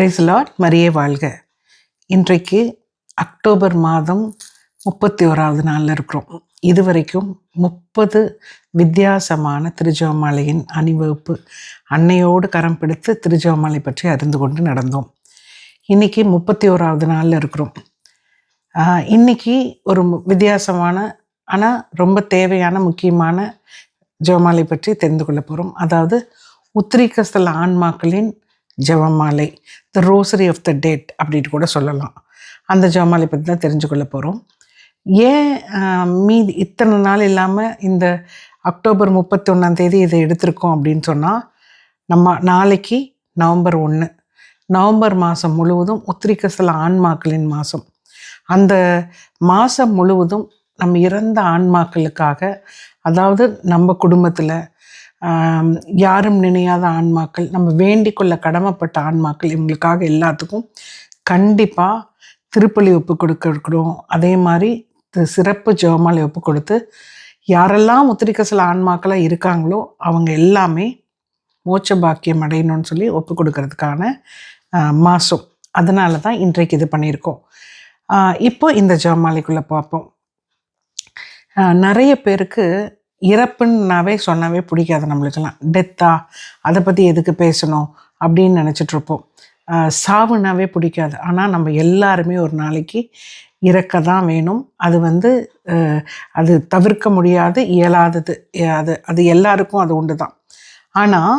Price Lord மரியே வாழ்க. இன்றைக்கு அக்டோபர் மாதம் முப்பத்தி ஓராவது நாளில் இருக்கிறோம். இதுவரைக்கும் முப்பது வித்தியாசமான திருஜோமாலையின் அணிவகுப்பு அன்னையோடு கரம் பிடித்து திருஜோமாலை பற்றி அறிந்து கொண்டு நடந்தோம். இன்னைக்கு முப்பத்தி ஓராவது நாளில் இருக்கிறோம். இன்றைக்கி இன்னைக்கு ஒரு வித்தியாசமான ஆனால் ரொம்ப தேவையான முக்கியமான ஜெபமாலை பற்றி தெரிந்து கொள்ள போகிறோம் அதாவது உத்திரிகஸ்தல ஆன்மாக்களின் ஜெபமாலை. The rosary of the dead அப்படின்னு கூட சொல்லலாம். அந்த ஜமாலை பற்றி தான் தெரிஞ்சுக்கொள்ள போகிறோம் ஏன் மீதி இத்தனை நாள் இல்லாமல் இந்த அக்டோபர் முப்பத்தி ஒன்றாந்தேதி இதை எடுத்திருக்கோம் அப்படின்னு சொன்னால் நம்ம நாளைக்கு நவம்பர் ஒன்று நவம்பர் மாதம் முழுவதும் உத்திரிக்கஸ்தல ஆன்மாக்களின் மாதம் அந்த மாதம் முழுவதும் நம்ம இறந்த ஆன்மாக்களுக்காக அதாவது நம்ம குடும்பத்தில் யாரும் நினையாத ஆன்மாக்கள் நம்ம வேண்டிக் கொள்ள கடமைப்பட்ட ஆன்மாக்கள் இவங்களுக்காக எல்லாத்துக்கும் கண்டிப்பாக திருப்பலி ஒப்பு கொடுக்க இருக்கிறோம். அதே மாதிரி சிறப்பு ஜெபமாலை ஒப்பு கொடுத்து யாரெல்லாம் உத்திரிக்கசல ஆன்மாக்களாக இருக்காங்களோ அவங்க எல்லாமே மோட்ச பாக்கியம் அடையணும்னு சொல்லி ஒப்பு கொடுக்கறதுக்கான மாதம் அதனால தான் இன்றைக்கு இது பண்ணியிருக்கோம். இப்போ இந்த ஜெபமாலைக்குள்ளே பார்ப்போம். நிறைய பேருக்கு இறப்புன்னாவே சொன்னாவே பிடிக்காது நம்மளுக்கெல்லாம். டெத்தா? அதை பற்றி எதுக்கு பேசணும்? அப்படின்னு நினச்சிட்ருப்போம். சாவுனாவே பிடிக்காது. ஆனால் நம்ம எல்லாருமே ஒரு நாளைக்கு இறக்க தான் வேணும். அது வந்து அது தவிர்க்க முடியாது இயலாதது. அது அது எல்லாருக்கும் அது உண்டு தான் ஆனால்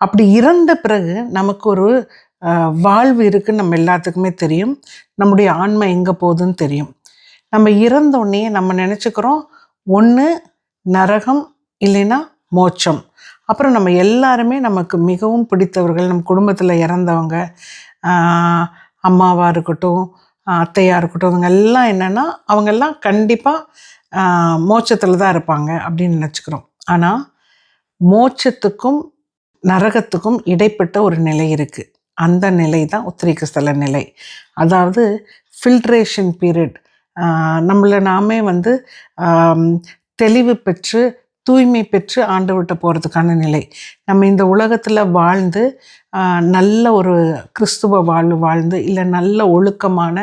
அப்படி இறந்த பிறகு நமக்கு ஒரு வாழ்வு இருக்குன்னு நம்ம எல்லாத்துக்குமே தெரியும். நம்முடைய ஆன்மை எங்கே போகுதுன்னு தெரியும். நம்ம இறந்தோடனே நம்ம நினச்சிக்கிறோம் ஒன்று நரகம் இல்லைன்னா மோட்சம். அப்புறம் நம்ம எல்லாருமே நமக்கு மிகவும் பிடித்தவர்கள் நம்ம குடும்பத்தில் இறந்தவங்க அம்மாவாக இருக்கட்டும் அத்தையாக இருக்கட்டும் இவங்க எல்லாம் என்னென்னா அவங்கெல்லாம் கண்டிப்பாக மோட்சத்தில் தான் இருப்பாங்க அப்படின்னு நினச்சிக்கிறோம். ஆனால் மோட்சத்துக்கும் நரகத்துக்கும் இடைப்பட்ட ஒரு நிலை இருக்குது அந்த நிலை தான் உத்திரிகஸ்தல நிலை. அதாவது ஃபில்ட்ரேஷன் பீரியட் நம்மளை நாமே வந்து தெளிவு பெற்று தூய்மை பெற்று ஆண்டவர்கிட்ட போகிறதுக்கான நிலை. நம்ம இந்த உலகத்தில் வாழ்ந்து நல்ல ஒரு கிறிஸ்துவ வாழ்வு வாழ்ந்து இல்லை நல்ல ஒழுக்கமான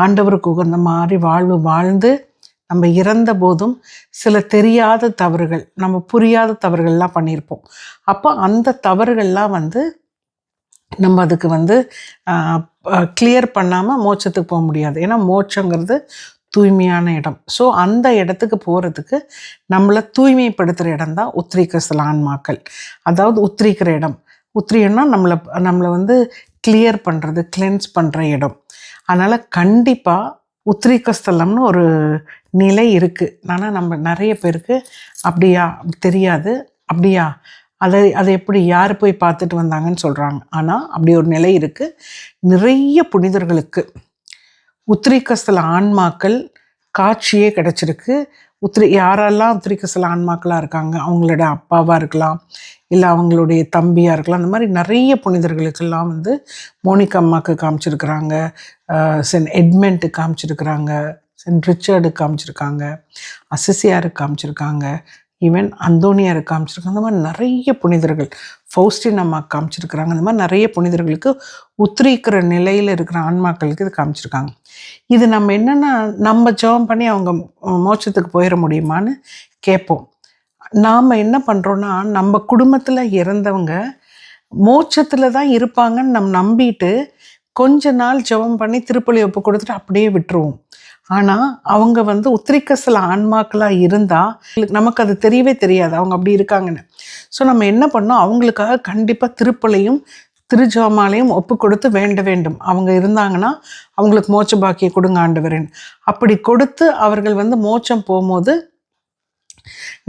ஆண்டவருக்கு உகந்த மாதிரி வாழ்வு வாழ்ந்து நம்ம இறந்த போதும் சில தெரியாத தவறுகள் நம்ம புரியாத தவறுகள்லாம் பண்ணியிருப்போம் அப்போ அந்த தவறுகள்லாம் வந்து நம்ம அதுக்கு வந்து கிளியர் பண்ணாமல் மோட்சத்துக்கு போக முடியாது. ஏன்னா மோட்சங்கிறது தூய்மையான இடம். ஸோ அந்த இடத்துக்கு போகிறதுக்கு நம்மளை தூய்மைப்படுத்துகிற இடம் தான் உத்ரீகஸ்தல ஆன்மாக்கள். அதாவது உத்திரிக்கிற இடம். உத்திரியன்னா நம்மளை நம்மளை வந்து கிளியர் பண்ணுறது கிளென்ஸ் பண்ணுற இடம். அதனால் கண்டிப்பாக உத்திரிக்கஸ்தலம்னு ஒரு நிலை இருக்குது ஆனால் நம்ம நிறைய பேருக்கு அப்படியா தெரியாது. அப்படியா அதை அதை எப்படி யார் போய் பார்த்துட்டு வந்தாங்கன்னு சொல்கிறாங்க ஆனால் அப்படி ஒரு நிலை இருக்குது நிறைய புனிதர்களுக்கு உத்திரிக்கஸ்தல ஆன்மாக்கள் காட்சியே கிடச்சிருக்கு. உத்திரி யாரெல்லாம் உத்திரிக்கஸ்தல ஆன்மாக்களாக இருக்காங்க? அவங்களோட அப்பாவாக இருக்கலாம் இல்லை அவங்களுடைய தம்பியாக இருக்கலாம். அந்த மாதிரி நிறைய புனிதர்களுக்கெல்லாம் வந்து மோனிக் அம்மாவுக்கு காமிச்சிருக்கிறாங்க. சென் சென்ட் எட்மெண்ட்டுக்கு காமிச்சிருக்கிறாங்க. சென்ட் ரிச்சர்டுக்கு காமிச்சிருக்காங்க. அசிசியாருக்கு காமிச்சிருக்காங்க. ஈவன் அந்தோனியாருக்கு காமிச்சிருக்காங்க. அந்த மாதிரி நிறைய புனிதர்கள். ஃபௌஸ்டின் அம்மா காமிச்சிருக்கிறாங்க. அந்த மாதிரி நிறைய புனிதர்களுக்கு உத்திரிக்கிற நிலையில் இருக்கிற ஆன்மாக்களுக்கு இது காமிச்சிருக்காங்க. இது நம்ம என்னென்னா நம்ம ஜெபம் பண்ணி அவங்க மோட்சத்துக்கு போயிட முடியுமான்னு கேட்போம். நாம் என்ன பண்ணுறோன்னா நம்ம குடும்பத்தில் இறந்தவங்க மோட்சத்தில் தான் இருப்பாங்கன்னு நம்ம நம்பிட்டு கொஞ்ச நாள் ஜெபம் பண்ணி திருப்பலி ஒப்பு கொடுத்துட்டு அப்படியே விட்டுருவோம். ஆனால் அவங்க வந்து உத்திரிக்கசில ஆன்மாக்களாக இருந்தால் நமக்கு அது தெரியவே தெரியாது. அவங்க அப்படி இருக்காங்கன்னு. ஸோ நம்ம என்ன பண்ணோம்? அவங்களுக்காக கண்டிப்பாக திருப்பலையும் திருஜோமாலையும் ஒப்பு கொடுத்து வேண்ட வேண்டும். அவங்க இருந்தாங்கன்னா அவங்களுக்கு மோட்ச பாக்கியை கொடுங்க ஆண்டவரேன். அப்படி கொடுத்து அவர்கள் வந்து மோட்சம் போகும்போது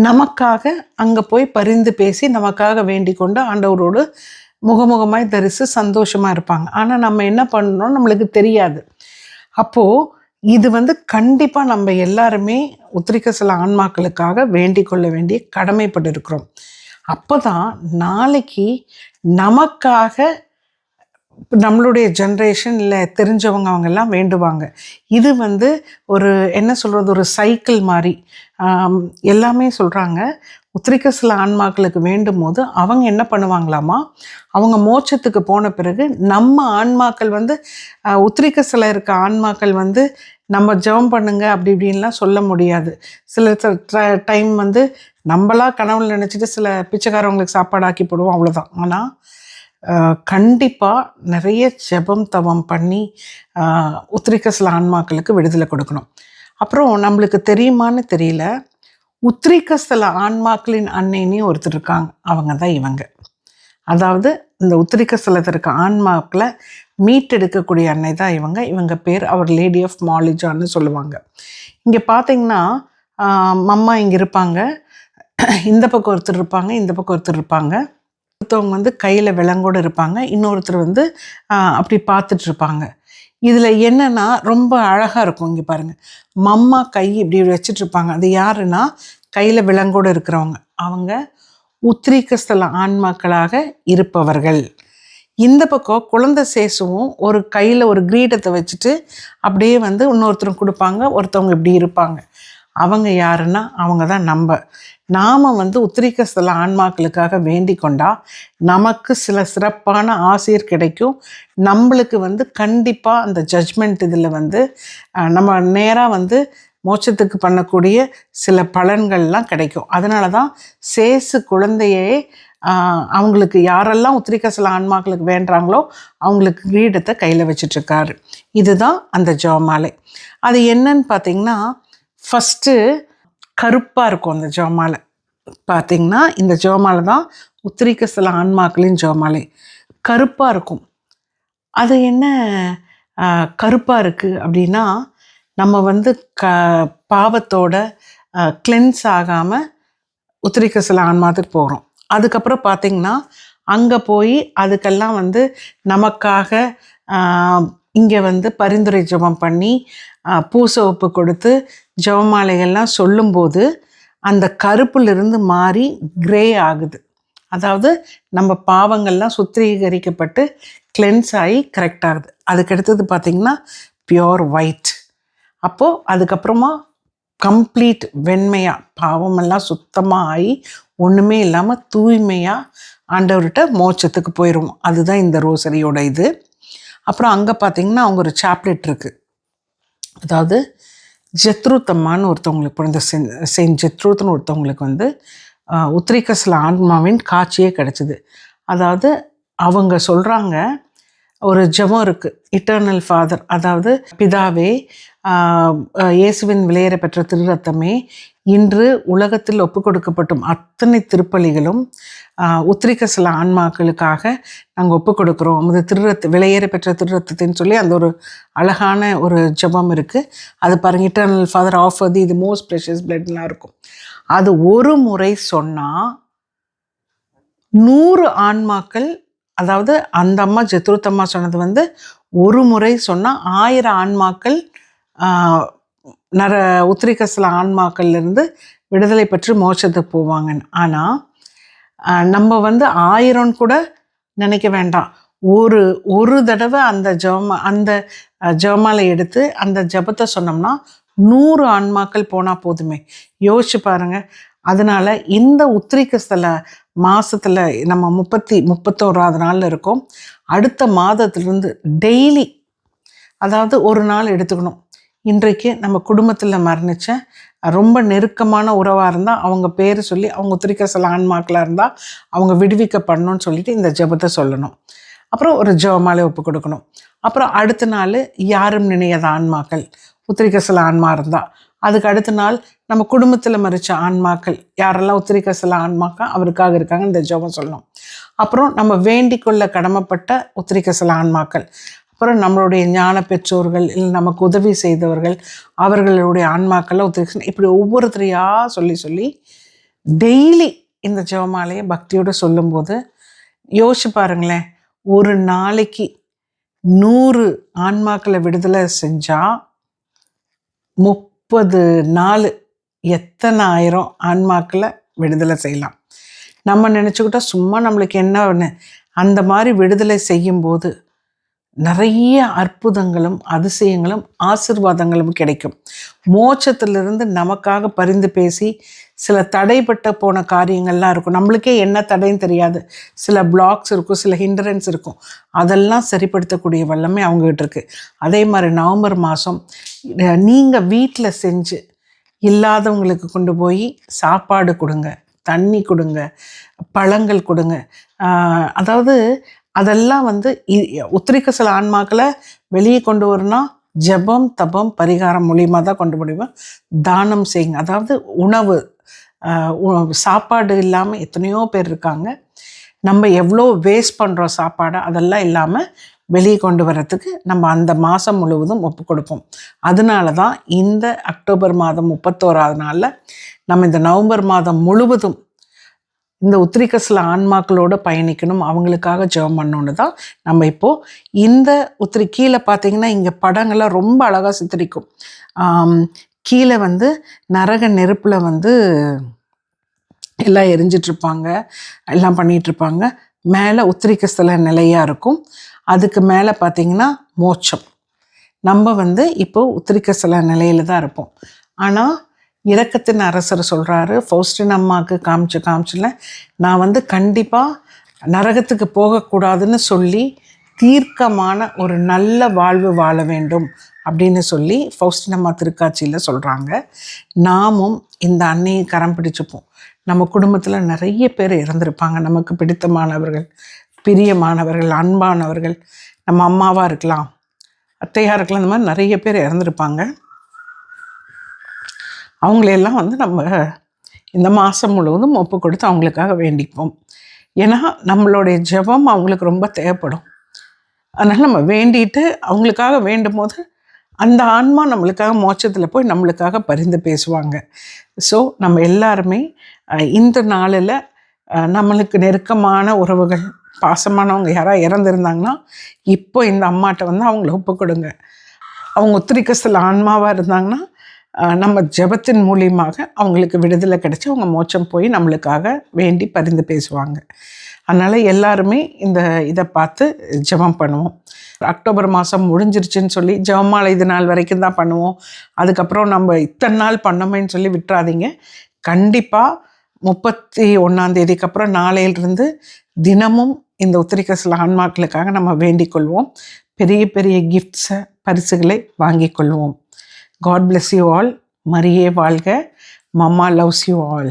நமக்காக அங்கே போய் பரிந்து பேசி நமக்காக வேண்டிக் கொண்டு ஆண்டவரோடு முகமுகமாய் தரிசு சந்தோஷமாக இருப்பாங்க. ஆனால் நம்ம என்ன பண்ணணும் நம்மளுக்கு தெரியாது. அப்போது இது வந்து கண்டிப்பாக நம்ம எல்லாருமே உத்திரிக்க சில ஆன்மாக்களுக்காக வேண்டிக் கொள்ள வேண்டிய கடமைப்பட்டு இருக்கிறோம் அப்போ தான் நாளைக்கு நமக்காக நம்மளுடைய ஜென்ரேஷனில் தெரிஞ்சவங்க அவங்கெல்லாம் வேண்டுவாங்க. இது வந்து ஒரு என்ன சொல்கிறது ஒரு சைக்கிள் மாதிரி எல்லாமே சொல்கிறாங்க உத்திரிக்க சில ஆன்மாக்களுக்கு வேண்டும் போது அவங்க என்ன பண்ணுவாங்களாமா அவங்க மோட்சத்துக்கு போன பிறகு நம்ம ஆன்மாக்கள் வந்து உத்திரிக்க சில இருக்க ஆன்மாக்கள் வந்து நம்ம ஜெபம் பண்ணுங்க அப்படி இப்படின்லாம் சொல்ல முடியாது. சில டைம் வந்து நம்மளா கனவுல நினச்சிட்டு சில பிச்சைக்காரவங்களுக்கு சாப்பாடு ஆக்கி போடுவோம் அவ்வளோதான் ஆனால் கண்டிப்பாக நிறைய ஜெபம் தவம் பண்ணி உத்திரிக்க சில ஆன்மாக்களுக்கு விடுதலை கொடுக்கணும். அப்புறம் நம்மளுக்கு தெரியுமான்னு தெரியல. உத்திரிக்கஸ்தல ஆன்மாக்களின் அன்னைன்னு ஒருத்தர் இருக்காங்க. அவங்க தான் இவங்க. அதாவது இந்த உத்திரிக்கஸ்தலத்தில் இருக்க ஆன்மாக்களை மீட்டெடுக்கக்கூடிய அன்னை தான் இவங்க. இவங்க பேர் அவர் லேடி ஆஃப் மாலிஜான்னு சொல்லுவாங்க. இங்கே பார்த்தீங்கன்னா மம்மா இங்கே இருப்பாங்க. இந்த பக்கம் ஒருத்தர் இருப்பாங்க இந்த பக்கம் ஒருத்தர் இருப்பாங்க. ஒருத்தவங்க வந்து கையில் விலங்கோடு இருப்பாங்க. இன்னொருத்தர் வந்து அப்படி பார்த்துட்ருப்பாங்க இதில் என்னென்னா ரொம்ப அழகாக இருக்கும் இங்கே பாருங்கள் மம்மா கை இப்படி வச்சுட்டு அது யாருன்னா கையில் விலங்கோடு இருக்கிறவங்க. அவங்க உத்ரீகஸ்தல ஆன்மாக்களாக இருப்பவர்கள். இந்த பக்கம் குழந்தை சேசுவும் ஒரு கையில் ஒரு கிரீடத்தை வச்சுட்டு அப்படியே வந்து இன்னொருத்தரும் கொடுப்பாங்க ஒருத்தவங்க இப்படி இருப்பாங்க. அவங்க யாருன்னா அவங்க தான் நம்ம. நாம் வந்து உத்திரிக்க சில ஆன்மாக்களுக்காக வேண்டி கொண்டா நமக்கு சில சிறப்பான ஆசிரியர் கிடைக்கும். நம்மளுக்கு வந்து கண்டிப்பாக அந்த ஜட்ஜ்மெண்ட் இதில் வந்து நம்ம நேராக வந்து மோட்சத்துக்கு பண்ணக்கூடிய சில பலன்கள்லாம் கிடைக்கும். அதனால தான் சேசு குழந்தையே அவங்களுக்கு யாரெல்லாம் உத்திரிக்கசல ஆன்மாக்களுக்கு வேண்டுறாங்களோ அவங்களுக்கு கிரீடத்தை கையில் வச்சிட்ருக்காரு இதுதான் அந்த ஜோமாலை. அது என்னன்னு பார்த்தீங்கன்னா ஃபஸ்ட்டு கருப்பாக இருக்கும் அந்த ஜோமாலை. பார்த்திங்கன்னா இந்த ஜோமாலை தான் உத்திரிக்க சில ஆன்மாக்களின் ஜோமாலை. கருப்பாக இருக்கும். அது என்ன கருப்பாக இருக்குது அப்படின்னா நம்ம வந்து க பாவத்தோட கிளென்ஸ் ஆகாமல் உத்திரிக்க சில ஆன்மாத்துக்கு போகிறோம் அதுக்கப்புறம் பார்த்திங்கன்னா அங்கே போய் அதுக்கெல்லாம் வந்து நமக்காக இங்கே வந்து பரிந்துரை ஜபம் பண்ணி பூசவப்பு கொடுத்து ஜபமாலைகள்லாம் சொல்லும்போது அந்த கருப்பிலிருந்து மாறி கிரே ஆகுது. அதாவது நம்ம பாவங்கள்லாம் சுத்திகரிக்கப்பட்டு கிளென்ஸ் ஆகி கரெக்ட் ஆகுது. அதுக்கடுத்தது பார்த்திங்கன்னா பியோர் ஒயிட் அப்போது அதுக்கப்புறமா கம்ப்ளீட் வெண்மையாக பாவமெல்லாம் சுத்தமாக ஆகி ஒன்றுமே இல்லாமல் தூய்மையாக ஆண்டவர்கிட்ட மோட்சத்துக்கு போயிடுவோம் அதுதான் இந்த ரோசரியோட இது. அப்புறம் அங்கே பார்த்திங்கன்னா அவங்க ஒரு சாப்லெட் இருக்குது அதாவது ஜத்ருத்தம்மான்னு ஒருத்தவங்களுக்கு பிறந்த சென் செயின்ட் ஜத்ருத்னு ஒருத்தவங்களுக்கு வந்து உத்ரிகஸ்ல ஆன்மாவின் காட்சியே கிடச்சிது. அதாவது அவங்க சொல்கிறாங்க ஒரு ஜபம் இருக்குது இட்டர்னல் ஃபாதர் அதாவது பிதாவே இயேசுவின் விளையேற பெற்ற திருரத்தமே இன்று உலகத்தில் ஒப்பு கொடுக்கப்பட்டும் அத்தனை திருப்பலிகளும் உத்திரிக்க சில ஆன்மாக்களுக்காக நாங்கள் ஒப்பு கொடுக்குறோம். அது திருரத்து விலையேற பெற்ற திருரத்தத்தின்னு சொல்லி அந்த ஒரு அழகான ஒரு ஜபம் இருக்குது அது பாருங்க இட்டர்னல் ஃபாதர் ஆஃப் தி இது மோஸ்ட் ப்ரெஷஸ் பிளட்லாம் இருக்கும். அது ஒரு முறை சொன்னால் நூறு ஆன்மாக்கள் அதாவது அந்த அம்மா ஜெத்ருத்தம்மா சொன்னது வந்து ஒரு முறை சொன்னால் ஆயிரம் ஆன்மாக்கள் நர உத்திரிகசில ஆன்மாக்கள்லேருந்து விடுதலை பெற்று மோட்சத்துக்கு போவாங்கன்னு ஆனால் நம்ம வந்து ஆயிரம் கூட நினைக்க வேண்டாம். ஒரு ஒரு தடவை அந்த ஜபமா அந்த ஜபமாலை எடுத்து அந்த ஜபத்தை சொன்னோம்னா நூறு ஆன்மாக்கள் போனால் போதுமே. யோசிச்சு பாருங்கள் அதனால் இந்த உத்திரிக்கஸ்தல மாதத்தில் நம்ம முப்பத்தி முப்பத்தோராவது நாளில் இருக்கோம். அடுத்த மாதத்துலேருந்து டெய்லி அதாவது ஒரு நாள் எடுத்துக்கணும். இன்றைக்கு நம்ம குடும்பத்தில் மரணிச்ச ரொம்ப நெருக்கமான உறவாக இருந்தால் அவங்க பேர் சொல்லி அவங்க உத்திரிக்க சில ஆன்மாக்களாக இருந்தால் அவங்க விடுவிக்கப்படணும்னு சொல்லிட்டு இந்த ஜபத்தை சொல்லணும். அப்புறம் ஒரு ஜபமாலை ஒப்பு கொடுக்கணும். அப்புறம் அடுத்த நாள் யாரும் நினையாத ஆன்மாக்கள் உத்திரிக்க சில ஆன்மா இருந்தால் அதுக்கு அடுத்த நாள் நம்ம குடும்பத்தில் மறித்த ஆன்மாக்கள் யாரெல்லாம் உத்திரிக்க சில ஆன்மாக்கா அவருக்காக இருக்காங்க இந்த ஜபம் சொல்லணும். அப்புறம் நம்ம வேண்டிக் கொள்ள கடமைப்பட்ட உத்திரிக்க சில ஆன்மாக்கள் அப்புறம் நம்மளுடைய ஞான பெற்றோர்கள் இல்லை நமக்கு உதவி செய்தவர்கள் அவர்களுடைய ஆன்மாக்களை உத்திரிக்க இப்படி ஒவ்வொருத்தரையாக சொல்லி சொல்லி டெய்லி இந்த ஜெபமாலையை பக்தியோடு சொல்லும்போது யோசிச்சு பாருங்களேன். ஒரு நாளைக்கு நூறு ஆன்மாக்களை விடுதலை செஞ்சால் முப்பது நாள் எத்தனை ஆயிரம் ஆன்மாக்களை விடுதலை செய்யலாம். நம்ம நினச்சிக்கிட்டா சும்மா நம்மளுக்கு என்ன ஒன்று அந்த மாதிரி விடுதலை செய்யும்போது நிறைய அற்புதங்களும் அதிசயங்களும் ஆசிர்வாதங்களும் கிடைக்கும். மோட்சத்திலிருந்து நமக்காக பரிந்து பேசி சில தடைப்பட்ட போன காரியங்கள்லாம் இருக்கும். நம்மளுக்கே என்ன தடைன்னு தெரியாது. சில பிளாக்ஸ் இருக்கும் சில ஹிண்டரன்ஸ் இருக்கும். அதெல்லாம் சரிப்படுத்தக்கூடிய வல்லமை அவங்ககிட்ட இருக்குது அதே மாதிரி நவம்பர் மாதம் நீங்கள் வீட்டில் செஞ்சு இல்லாதவங்களுக்கு கொண்டு போய் சாப்பாடு கொடுங்க தண்ணி கொடுங்க பழங்கள் கொடுங்க. அதாவது அதெல்லாம் வந்து இ- உத்திரிக்க சில ஆன்மாக்களை வெளியே கொண்டு வரணும்னா ஜெபம் தபம் பரிகாரம் மூலியமாக தான் கொண்டு முடியும் தானம் செய்யுங்க. அதாவது உணவு சாப்பாடு இல்லாமல் எத்தனையோ பேர் இருக்காங்க. நம்ம எவ்வளோ வேஸ்ட் பண்ணுறோம் சாப்பாடை அதெல்லாம் இல்லாமல் வெளியே கொண்டு வரத்துக்கு நம்ம அந்த மாதம் முழுவதும் ஒப்பு கொடுப்போம். அதனால தான் இந்த அக்டோபர் மாதம் முப்பத்தோராவது நாளில் நம்ம இந்த நவம்பர் மாதம் முழுவதும் இந்த உத்திரிக்க சில ஆன்மாக்களோட பயணிக்கணும். அவங்களுக்காக ஜெபம் பண்ணோன்னு தான் நம்ம இப்போது இந்த உத்திரி கீழே பார்த்தீங்கன்னா இங்கே படங்கள்லாம் ரொம்ப அழகாக சித்தரிக்கும். கீழே வந்து நரக நெருப்பில் வந்து எல்லாம் எரிஞ்சிட்ருப்பாங்க. எல்லாம் பண்ணிகிட்ருப்பாங்க மேலே உத்திரிக்க ஸ்தல நிலையாக இருக்கும். அதுக்கு மேலே பார்த்தீங்கன்னா மோட்சம். நம்ம வந்து இப்போது உத்திரிக்க ஸ்தல நிலையில தான் இருப்போம். ஆனால் இறக்கத்தின் அரசர் சொல்கிறாரு ஃபௌஸ்டின் அம்மாவுக்கு காமிச்சு காமிச்சுல நான் வந்து கண்டிப்பாக நரகத்துக்கு போகக்கூடாதுன்னு சொல்லி தீர்க்கமான ஒரு நல்ல வாழ்வு வாழ வேண்டும் அப்படின்னு சொல்லி ஃபௌஸ்டின் அம்மா திருக்காட்சியில் சொல்கிறாங்க நாமும் இந்த அன்னையை கரம் பிடிச்சுப்போம். நம்ம குடும்பத்தில் நிறைய பேர் இறந்துருப்பாங்க. நமக்கு பிடித்தமானவர்கள் பிரியமானவர்கள் அன்பானவர்கள். நம்ம அம்மாவாக இருக்கலாம் அத்தையாக இருக்கலாம் இந்த மாதிரி நிறைய பேர் இறந்துருப்பாங்க. அவங்களையெல்லாம் வந்து நம்ம இந்த மாதம் முழுவதும் ஒப்பு கொடுத்து அவங்களுக்காக வேண்டிப்போம். ஏன்னா நம்மளுடைய ஜெபம் அவங்களுக்கு ரொம்ப தேவைப்படும். அதனால் நம்ம வேண்டிட்டு அவங்களுக்காக வேண்டும் போது அந்த ஆன்மா நம்மளுக்காக மோட்சத்தில் போய் நம்மளுக்காக பரிந்து பேசுவாங்க. ஸோ நம்ம எல்லாருமே இந்த நாளில் நம்மளுக்கு நெருக்கமான உறவுகள் பாசமானவங்க யாராவது இறந்துருந்தாங்கன்னா இப்போ இந்த அம்மாட்ட வந்து அவங்கள ஒப்பு கொடுங்க. அவங்க உத்திரிக்கஸ்தல ஆன்மாவாக இருந்தாங்கன்னா நம்ம ஜெபத்தின் மூலியமாக அவங்களுக்கு விடுதலை கிடச்சி அவங்க மோட்சம் போய் நம்மளுக்காக வேண்டி பரிந்து பேசுவாங்க. அதனால் எல்லாருமே இந்த இதை பார்த்து ஜெபம் பண்ணுவோம். அக்டோபர் மாதம் முடிஞ்சிருச்சுன்னு சொல்லி ஜபமாலை இது நாள் வரைக்கும் தான் பண்ணுவோம். அதுக்கப்புறம் நம்ம இத்தனை நாள் பண்ணோமேன்னு சொல்லி விட்டுறாதீங்க. கண்டிப்பாக முப்பத்தி ஒன்றாந்தேதிக்கு அப்புறம் நாளையிலிருந்து தினமும் இந்த உத்திரிக்க சில ஆன்மாக்களுக்காக நம்ம வேண்டிக் கொள்வோம். பெரிய பெரிய கிஃப்ட்ஸை பரிசுகளை வாங்கிக் கொள்வோம். காட் bless யூ ஆல் மரியே வாழ்க. Mamma loves you all